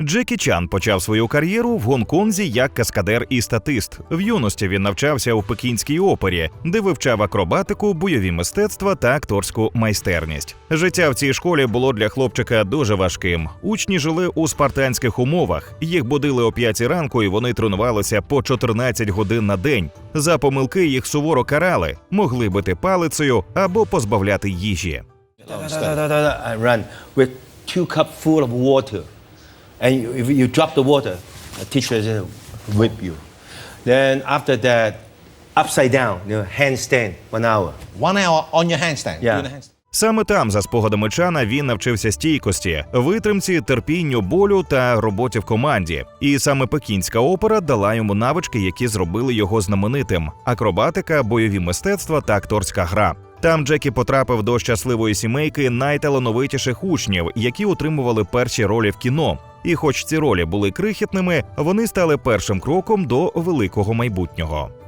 Джекі Чан почав свою кар'єру в Гонконзі як каскадер і статист. В юності він навчався у пекінській опері, де вивчав акробатику, бойові мистецтва та акторську майстерність. Життя в цій школі було для хлопчика дуже важким. Учні жили у спартанських умовах. Їх будили о 5 ранку, і вони тренувалися по 14 годин на день. За помилки їх суворо карали, могли бити палицею або позбавляти їжі. Run. And you- if you drop the water, the teacher is gonna whip you. Then after that, upside down, you know, handstand, one hour. One hour on your handstand. Yeah. Doing a handstand. Саме там, за спогадами Чана, він навчився стійкості, витримці, терпінню, болю та роботі в команді. І саме пекінська опера дала йому навички, які зробили його знаменитим: акробатика, бойові мистецтва та акторська гра. Там Джекі потрапив до щасливої сімейки найталановитіших учнів, які отримували перші ролі в кіно. І, хоч ці ролі були крихітними, вони стали першим кроком до великого майбутнього.